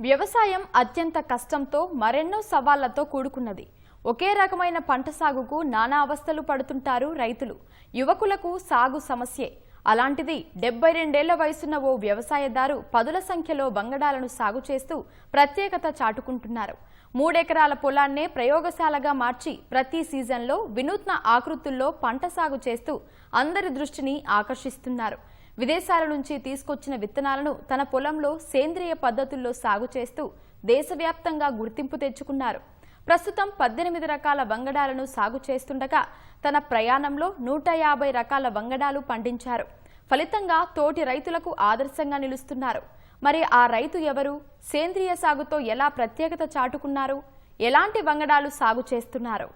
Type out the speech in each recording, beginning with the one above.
వ్యవసాయం అత్యంత కష్టంతో మరెన్నో సవాళ్ళతో కూడుకున్నది. ఒకే రకమైన పంట సాగుకు నానా అవస్థలు పడుతుంటారు రైతులు. యువకులకు సాగు సమస్యే. అలాంటిది డెబ్బై రెండేళ్ళ వయసున్న ఓ వ్యవసాయదారు పదుల సంఖ్యలో వంగడాలను సాగు చేస్తూ ప్రత్యేకత చాటుకుంటున్నారు. మూడెకరాల పొలాన్నే ప్రయోగశాలగా మార్చి ప్రతి సీజన్లో వినూత్న ఆకృతుల్లో పంట సాగు చేస్తూ అందరి దృష్టిని ఆకర్షిస్తున్నారు. విదేశాల నుంచి తీసుకొచ్చిన విత్తనాలను తన పొలంలో సేంద్రియ పద్ధతుల్లో సాగు చేస్తూ దేశవ్యాప్తంగా గుర్తింపు తెచ్చుకున్నారు. ప్రస్తుతం పద్దెనిమిది రకాల వంగడాలను సాగు చేస్తుండగా తన ప్రయాణంలో నూట యాభై రకాల వంగడాలు పండించారు. ఫలితంగా తోటి రైతులకు ఆదర్శంగా నిలుస్తున్నారు. మరి ఆ రైతు ఎవరు? సేంద్రియ సాగుతో ఎలా ప్రత్యేకత చాటుకున్నారు? ఎలాంటి వంగడాలు సాగు చేస్తున్నారు?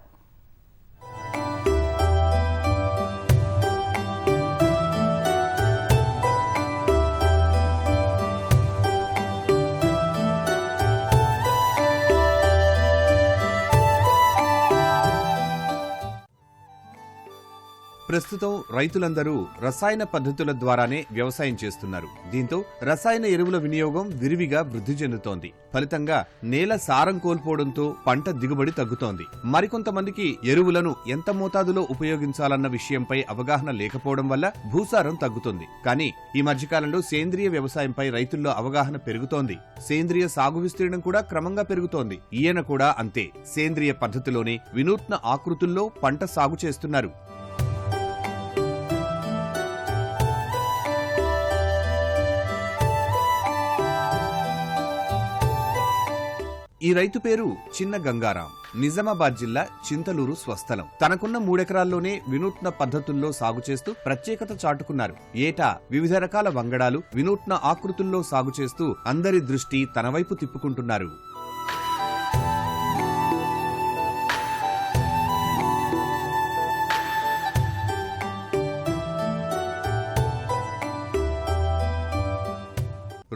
ప్రస్తుతం రైతులందరూ రసాయన పద్ధతుల ద్వారానే వ్యవసాయం చేస్తున్నారు. దీంతో రసాయన ఎరువుల వినియోగం విరివిగా వృద్ధి చెందుతోంది. ఫలితంగా నేల సారం కోల్పోవడంతో పంట దిగుబడి తగ్గుతోంది. మరికొంతమందికి ఎరువులను ఎంత మోతాదులో ఉపయోగించాలన్న విషయంపై అవగాహన లేకపోవడం వల్ల భూసారం తగ్గుతుంది. కానీ ఈ మధ్యకాలంలో సేంద్రియ వ్యవసాయంపై రైతుల్లో అవగాహన పెరుగుతోంది. సేంద్రియ సాగు విస్తీర్ణం కూడా క్రమంగా పెరుగుతోంది. ఈయన కూడా అంతే. సేంద్రియ పద్ధతిలోనే వినూత్న ఆకృతుల్లో పంట సాగు చేస్తున్నారు. ఈ రైతు పేరు చిన్న గంగారాం. నిజామాబాద్ జిల్లా చింతలూరు స్వస్థలం. తనకున్న మూడెకరాల్లోనే వినూత్న పద్ధతుల్లో సాగు చేస్తూ ప్రత్యేకత చాటుకున్నారు. ఏటా వివిధ రకాల వంగడాలు వినూత్న ఆకృతుల్లో సాగు చేస్తూ అందరి దృష్టి తన వైపు తిప్పుకుంటున్నారు.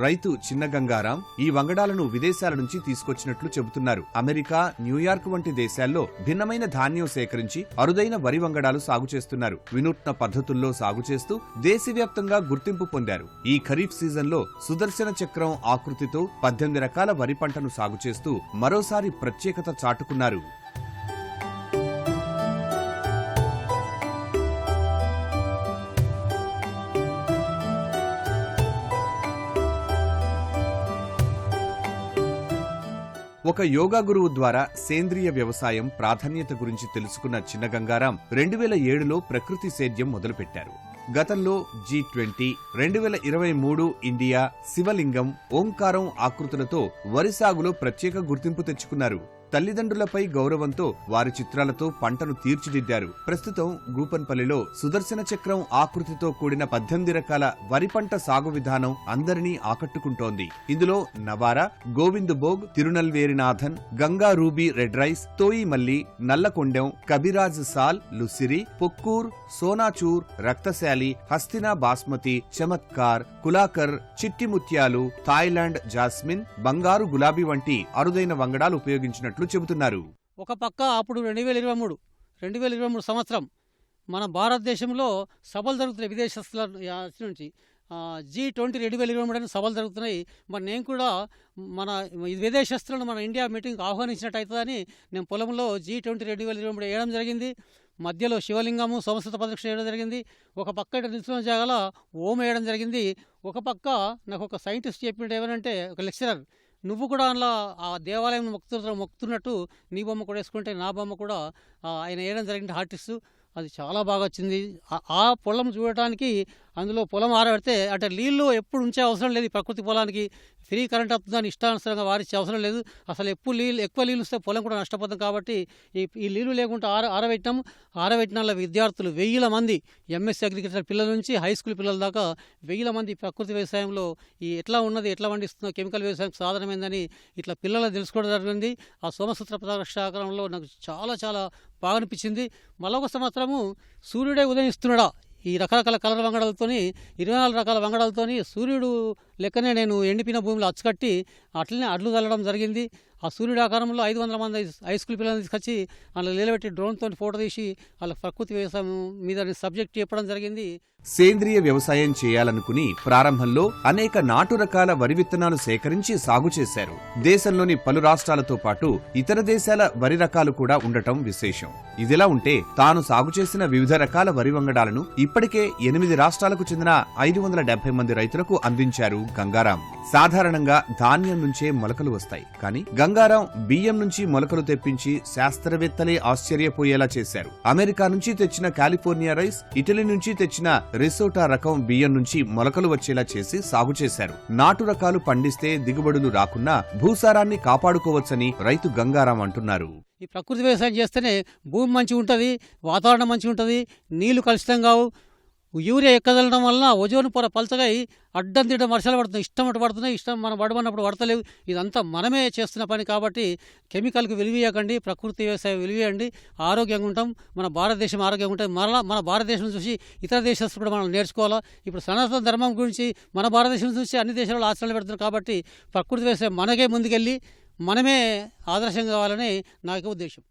రైతు చిన్న గంగారాం ఈ వంగడాలను విదేశాల నుంచి తీసుకొచ్చినట్లు చెబుతున్నారు. అమెరికా న్యూయార్క్ వంటి దేశాల్లో భిన్నమైన ధాన్యం సేకరించి అరుదైన వరి వంగడాలు సాగు చేస్తున్నారు. వినూత్న పద్ధతుల్లో సాగు చేస్తూ దేశవ్యాప్తంగా గుర్తింపు పొందారు. ఈ ఖరీఫ్ సీజన్లో సుదర్శన చక్రం ఆకృతితో పద్దెనిమిది రకాల వరి పంటను సాగు చేస్తూ మరోసారి ప్రత్యేకత చాటుకున్నారు. ఒక యోగా గురువు ద్వారా సేంద్రియ వ్యవసాయం ప్రాధాన్యత గురించి తెలుసుకున్న చిన్న గంగారాం రెండు వేల ఏడులో ప్రకృతి సేద్యం మొదలుపెట్టారు. గతంలో జీ ట్వంటీ రెండు వేల ఇరవై మూడు ఇండియా శివలింగం ఓంకారం ఆకృతులతో వరి సాగులో ప్రత్యేక గుర్తింపు తెచ్చుకున్నారు. తల్లిదండ్రులపై గౌరవంతో వారి చిత్రాలతో పంటను తీర్చిదిద్దారు. ప్రస్తుతం గూపన్పల్లిలో సుదర్శన చక్రం ఆకృతితో కూడిన పద్దెనిమిది రకాల వరి పంట సాగు విధానం అందరినీ ఆకట్టుకుంటోంది. ఇందులో నవారా గోవింద్ భోగ్ తిరునల్వేరినాథన్ గంగా రూబీ రెడ్ రైస్ తోయి మల్లి నల్లకొండెం కబిరాజ్ సాల్ లుసిరి పొక్కూర్ సోనాచూర్ రక్తశాలి హస్తినా బాస్మతి చమత్కార్ కులాకర్ చిట్టి ముత్యాలు థాయిలాండ్ జాస్మిన్ బంగారు గులాబీ వంటి అరుదైన వంగడాలు ఉపయోగించినట్లు చెబుతున్నారు. ఒక పక్క అప్పుడు రెండు వేల ఇరవై మూడు రెండు వేల ఇరవై మూడు సంవత్సరం మన భారతదేశంలో సభలు జరుగుతున్నాయి విదేశస్తుల నుంచి. జీ ట్వంటీ రెండు వేల ఇరవై మూడు అని సభలు జరుగుతున్నాయి. మరి నేను కూడా మన ఈ విదేశస్తులను మన ఇండియా మీటింగ్ ఆహ్వానించినట్టు అవుతుందని నేను పొలంలో జీ ట్వంటీ రెండు వేల ఇరవై మూడు వేయడం జరిగింది. మధ్యలో శివలింగము సంస్కృత ప్రదక్షిణ వేయడం జరిగింది. ఒక పక్క ఇక్కడ నిల్చున్న జాగాల ఓం వేయడం జరిగింది. ఒక పక్క నాకు ఒక సైంటిస్ట్ చెప్పినట్టు ఏమనంటే ఒక లెక్చరర్ నువ్వు కూడా అందులో ఆ దేవాలయం మొక్కుతున్న మొక్కుతున్నట్టు నీ బొమ్మ కూడా వేసుకుంటే నా బొమ్మ కూడా ఆయన వేయడం జరిగింది. ఆర్టిస్ట్ అది చాలా బాగా వచ్చింది. ఆ- ఆ పొలం చూడటానికి అందులో పొలం ఆరబెడితే అంటే నీళ్ళు ఎప్పుడు ఉంచే అవసరం లేదు ప్రకృతి పొలానికి. ఫ్రీ కరెంట్ వస్తుందని ఇష్టానుసారంగా వారిచ్చే అవసరం లేదు. అసలు ఎప్పుడు నీళ్ళు ఎక్కువ నీళ్ళు వస్తే పొలం కూడా నష్టపోతాం కాబట్టి ఈ ఈ నీళ్ళు లేకుండా ఆర ఆరబెట్టడం ఆరబెట్టిన విద్యార్థులు వెయ్యిల మంది ఎంఎస్సీ అగ్రికల్చర్ పిల్లల నుంచి హై స్కూల్ పిల్లల దాకా వెయ్యిల మంది ప్రకృతి వ్యవసాయంలో ఈ ఎట్లా ఉన్నది ఎట్లా పండిస్తుందో కెమికల్ వ్యవసాయం సాధనమైందని ఇట్లా పిల్లలు తెలుసుకోవడం జరిగింది. ఆ సోమసూత్ర ప్రదక్షాకరంలో నాకు చాలా చాలా బాగా అనిపించింది. మళ్ళొక సంవత్సరము సూర్యుడే ఉదయిస్తున్నాడా? ఈ రకరకాల కలర్ వంగడాలతోని ఇరవై నాలుగు రకాల వంగడాలతోని సూర్యుడు లెక్కనే నేను ఎండిపోయిన భూమిలో అచ్చుకట్టి అట్లనే అడ్లు చల్లడం జరిగింది. ఆ సూర్యుడు ఆకారంలో ఐదు వందల మంది హై స్కూల్ పిల్లల్ని తీసుకొచ్చి వాళ్ళు నిలబెట్టి డ్రోన్తో ఫోటో తీసి వాళ్ళ ప్రకృతి వ్యవసాయం మీద సబ్జెక్ట్ చెప్పడం జరిగింది. సేంద్రియ వ్యవసాయం చేయాలనుకుని ప్రారంభంలో అనేక నాటు రకాల వరి విత్తనాలు సేకరించి సాగు చేశారు. దేశంలోని పలు రాష్ట్రాలతో పాటు ఇతర దేశాల వరి రకాలు కూడా ఉండటం విశేషం. ఇదిలా ఉంటే తాను సాగు చేసిన వివిధ రకాల వరి వంగడాలను ఇప్పటికే ఎనిమిది రాష్ట్రాలకు చెందిన ఐదు వందల డెబ్బై మంది రైతులకు అందించారు గంగారాం. సాధారణంగా ధాన్యం నుంచే మొలకలు వస్తాయి. కానీ గంగారాం బియ్యం నుంచి మొలకలు తెప్పించి శాస్త్రవేత్తలే ఆశ్చర్యపోయేలా చేశారు. అమెరికా నుంచి తెచ్చిన కాలిఫోర్నియా రైస్ ఇటలీ నుంచి తెచ్చిన రిసోటా రకం బియ్యం నుంచి మొలకలు వచ్చేలా చేసి సాగు చేశారు. నాటు రకాలు పండిస్తే దిగుబడులు రాకున్నా భూసారాన్ని కాపాడుకోవచ్చని రైతు గంగారాం అంటున్నారు. ఈ ప్రకృతి వ్యవసాయం చేస్తేనే భూమి మంచిగా ఉంటుంది వాతావరణం మంచిగా ఉంటుంది నీళ్ళు కలుషితం కావు యూరియా ఎక్కదలడం వలన ఓజోన్ పొర పలచగా అయి అడ్డం తిడ్డం వర్షాలు పడుతున్నాయి. ఇష్టం అటు పడుతున్నాయి ఇష్టం మనం పడమన్నప్పుడు పడతలేవు. ఇదంతా మనమే చేస్తున్న పని కాబట్టి కెమికల్కి విలువీయకండి ప్రకృతి వ్యవసాయం విలువేయండి ఆరోగ్యంగా ఉంటాం. మన భారతదేశం ఆరోగ్యంగా ఉంటుంది మరలా మన భారతదేశం చూసి ఇతర దేశస్తులు కూడా మనం నేర్చుకోవాలా? ఇప్పుడు సనాతన ధర్మం గురించి మన భారతదేశం చూసి అన్ని దేశాలలో ఆచరణ పెడుతున్నారు కాబట్టి ప్రకృతి వ్యవసాయం మనకే ముందుకెళ్ళి మనమే ఆదర్శం కావాలని నాకు ఉద్దేశం.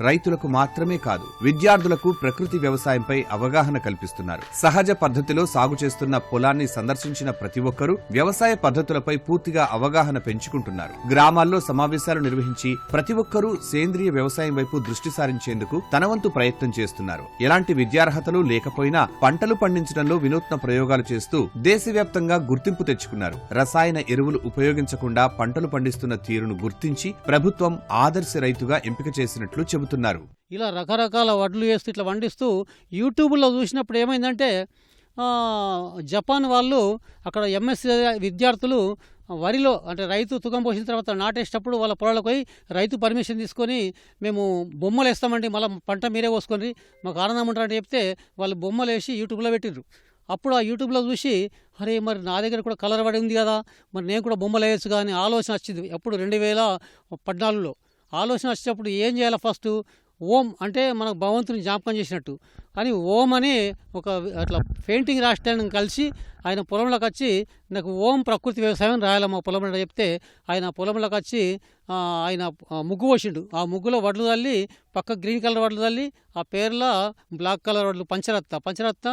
రైతులకు మాత్రమే కాదు విద్యార్థులకు ప్రకృతి వ్యవసాయంపై అవగాహన కల్పిస్తున్నారు. సహజ పద్ధతిలో సాగు చేస్తున్న పొలాన్ని సందర్శించిన ప్రతి ఒక్కరూ వ్యవసాయ పద్ధతులపై పూర్తిగా అవగాహన పెంచుకుంటున్నారు. గ్రామాల్లో సమావేశాలు నిర్వహించి ప్రతి ఒక్కరూ సేంద్రియ వ్యవసాయం వైపు దృష్టి సారించేందుకు తనవంతు ప్రయత్నం చేస్తున్నారు. ఎలాంటి విద్యార్హతలు లేకపోయినా పంటలు పండించడంలో వినూత్న ప్రయోగాలు చేస్తూ దేశవ్యాప్తంగా గుర్తింపు తెచ్చుకున్నారు. రసాయన ఎరువులు ఉపయోగించకుండా పంటలు పండిస్తున్న తీరును గుర్తించి ప్రభుత్వం ఆదర్శ రైతుగా ఎంపిక చేసినట్లు చెబుతున్నారు. ఇలా రకరకాల వడ్లు వేస్తూ ఇట్లా వండిస్తూ యూట్యూబ్లో చూసినప్పుడు ఏమైందంటే జపాన్ వాళ్ళు అక్కడ ఎంఎస్సీ విద్యార్థులు వరిలో అంటే రైతు తుగం పోసిన తర్వాత నాటేసేటప్పుడు వాళ్ళ పొలాలకు పోయి రైతు పర్మిషన్ తీసుకొని మేము బొమ్మలు వేస్తామండి మళ్ళీ పంట మీరే పోసుకొని మాకు ఆనందం ఉంటారని చెప్తే వాళ్ళు బొమ్మలు వేసి యూట్యూబ్లో పెట్టిండ్రు అప్పుడు ఆ యూట్యూబ్లో చూసి అరే మరి నా దగ్గర కూడా కలర్ పడి ఉంది కదా మరి నేను కూడా బొమ్మలు వేయచ్చు కానీ ఆలోచన వచ్చింది. ఎప్పుడు రెండు వేల పద్నాలుగులో. ఆలోచన వచ్చేటప్పుడు ఏం చేయాలి ఫస్ట్? ఓం అంటే మనకు భగవంతుని జ్ఞాపకం చేసినట్టు. కానీ ఓం అని ఒక అట్లా పెయింటింగ్ రాష్ట్రాన్ని కలిసి ఆయన పొలంలోకి వచ్చి నాకు ఓం ప్రకృతి వ్యవసాయం రాయాలి మా పొలంలో చెప్తే ఆయన పొలంలోకి వచ్చి ఆయన ముగ్గు పోసిండు. ఆ ముగ్గులో వడ్లు తల్లి పక్క గ్రీన్ కలర్ వడ్లు తల్లి ఆ పేర్ల బ్లాక్ కలర్ వడ్లు పంచరత్త పంచరత్త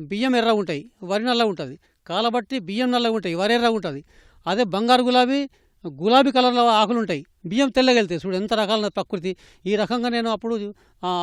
బియ్యం ఎర్ర ఉంటాయి. వరి నల్ల ఉంటుంది. కాలబట్టి బియ్యం నల్లగా ఉంటాయి. వరి ఎర్ర ఉంటుంది. అదే బంగారు గులాబీ గులాబీ కలర్లో ఆకులు ఉంటాయి బియ్యం తెల్లగా చూడు ఎంత రకాల ప్రకృతి. ఈ రకంగా నేను అప్పుడు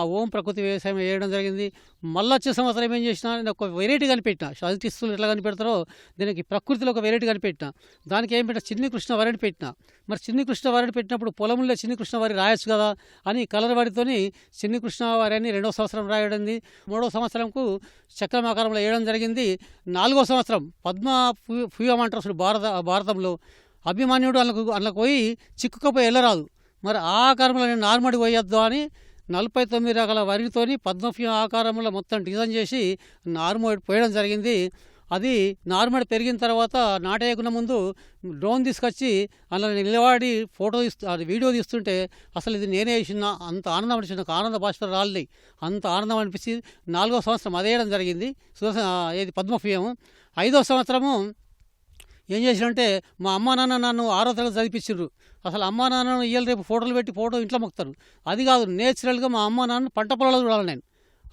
ఓం ప్రకృతి వ్యవసాయం వేయడం జరిగింది. మళ్ళీ వచ్చే సంవత్సరం ఏం చేసిన నేను ఒక వెరైటీ కనిపెట్టిన. సైంటిస్టులు ఎట్లా కనిపెడతారో దీనికి ప్రకృతిలో ఒక వెరైటీ కనిపెట్టిన. దానికి ఏం పెట్టిన చిన్ని కృష్ణ వరిని పెట్టిన. మరి చిన్ని కృష్ణ వరిని పెట్టినప్పుడు పొలంలో చిన్ని కృష్ణ వరి రాయొచ్చు కదా అని కలర్ వాడితోని చిన్ని కృష్ణ వారిని రెండో సంవత్సరం రాయడం మూడో సంవత్సరంకు చక్రమాకారంలో వేయడం జరిగింది. నాలుగో సంవత్సరం పద్మ ఫు- ఫుయం అంటారు భారత భారతంలో. అభిమాన్యుడు అందుకు అందులోకి పోయి చిక్కుకపోయి వెళ్ళరాదు. మరి ఆ ఆకారంలో నేను నార్మడి పోయొద్దు అని నలభై తొమ్మిది రకాల వరితోని పద్మఫ్యం ఆకారంలో మొత్తం డిజైన్ చేసి నార్మడి పోయడం జరిగింది. అది నార్మల్ పెరిగిన తర్వాత నాటేయకుండా ముందు డ్రోన్ తీసుకొచ్చి అలా నిలబడి ఫోటో తీస్తూ అది వీడియో తీస్తుంటే అసలు ఇది నేనే వేసిన అంత ఆనందం అనిపించింది. నాకు ఆనంద భాష రాలి అంత ఆనందం అనిపించి నాలుగో సంవత్సరం అదేయడం వేయడం జరిగింది. సుదర్శన ఏది పద్మఫ్యూయం ఐదో సంవత్సరము ఏం చేసినంటే మా అమ్మా నాన్న నన్ను ఆరో తరగతి చదివించారు అసలు అమ్మా నాన్నను ఇయ్యాల రేపు ఫోటోలు పెట్టి ఫోటో ఇంట్లో మొక్కుతారు. అది కాదు నేచురల్గా మా అమ్మా నాన్న పంట పొలాలు చూడాలి నేను.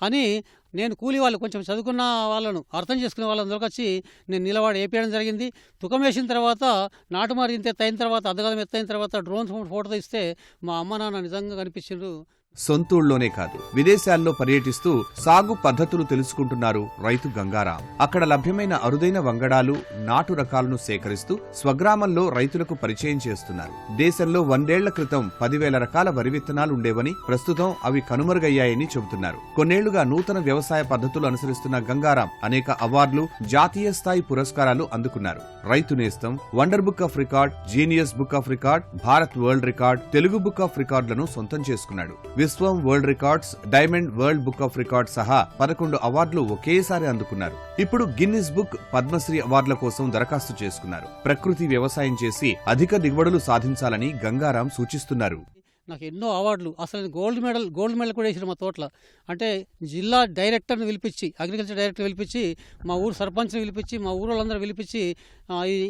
అని నేను కూలి వాళ్ళు కొంచెం చదువుకున్న వాళ్ళను అర్థం చేసుకునే వాళ్ళని వచ్చి నేను నిలబడి వేపేయడం జరిగింది. తుకం వేసిన తర్వాత నాటుమారి ఇంత ఎత్తైన తర్వాత అద్దగదం ఎత్తైన తర్వాత డ్రోన్స్ ఫోటో తీస్తే మా అమ్మ నాన్న నిజంగా కనిపించారు సొంతూళ్ళోనే కాదు విదేశాల్లో పర్యటిస్తూ సాగు పద్ధతులు తెలుసుకుంటున్నారు రైతు గంగారాం. అక్కడ లభ్యమైన అరుదైన వంగడాలు నాటు రకాలను సేకరిస్తూ స్వగ్రామంలో రైతులకు పరిచయం చేస్తున్నారు. దేశంలో వందేళ్ళ క్రితం పదివేల రకాల వరి విత్తనాలు ఉండేవని ప్రస్తుతం అవి కనుమరుగయ్యాయని చెబుతున్నారు. కొన్నేళ్ళుగా నూతన వ్యవసాయ పద్ధతులు అనుసరిస్తున్న గంగారాం అనేక అవార్డులు జాతీయ స్థాయి పురస్కారాలు అందుకున్నారు. రైతు నేస్తం wonder book of record genius book of record Bharat world record Telugu book of రికార్డులను సొంతం చేసుకున్నాడు. విశ్వం world records diamond world book of record సహా పదకొండు అవార్డులు ఒకేసారి అందుకున్నారు. ఇప్పుడు గిన్నిస్ బుక్ పద్మశ్రీ అవార్డుల కోసం దరఖాస్తు చేసుకున్నారు. ప్రకృతి వ్యవసాయం చేసి అధిక దిగుబడులు సాధించాలని గంగారాం సూచిస్తున్నారు. నాకు ఎన్నో అవార్డులు. అసలు గోల్డ్ మెడల్ గోల్డ్ మెడల్ కూడా వేసిన మా తోటలో. అంటే జిల్లా డైరెక్టర్ని పిలిపించి అగ్రికల్చర్ డైరెక్టర్ పిలిపించి మా ఊరు సర్పంచ్ని పిలిపించి మా ఊరు వాళ్ళందరూ పిలిపించి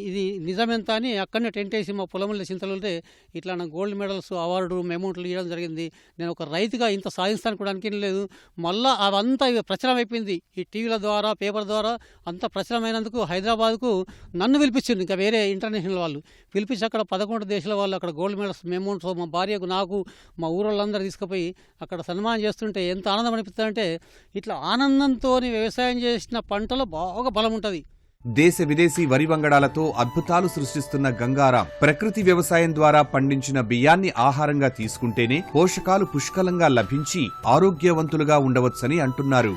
ఇది నిజమెంత అని అక్కడనే టెంట్ వేసి మా పొలంలో చింతలు ఉంటే ఇట్లా నాకు గోల్డ్ మెడల్స్ అవార్డు మెమౌంట్లు ఇవ్వడం జరిగింది. నేను ఒక రైతుగా ఇంత సాధిస్తాను కూడా లేదు. మళ్ళా అవంతా ప్రచారం అయిపోయింది. ఈ టీవీల ద్వారా పేపర్ ద్వారా అంత ప్రచారమైనందుకు హైదరాబాద్కు నన్ను పిలిపించింది ఇంకా వేరే ఇంటర్నేషనల్ వాళ్ళు. పిలిపించి అక్కడ పదకొండు దేశాల వాళ్ళు అక్కడ గోల్డ్ మెడల్స్ మెమౌంట్స్ మా భార్యకు నాకు మా ఊరోళ్ళందరూ తీసుకుపోయి అక్కడ సన్మానం చేస్తుంటే ఎంత ఆనందం అనిపిస్తుందంటే ఇట్లా ఆనందంతో వ్యవసాయం చేసిన పంటలో బాగా బలం ఉంటుంది. దేశ విదేశీ వరి వంగడాలతో అద్భుతాలు సృష్టిస్తున్న గంగారాం ప్రకృతి వ్యవసాయం ద్వారా పండించిన బియ్యాన్ని ఆహారంగా తీసుకుంటేనే పోషకాలు పుష్కలంగా లభించి ఆరోగ్యవంతులుగా ఉండవచ్చని అంటున్నారు.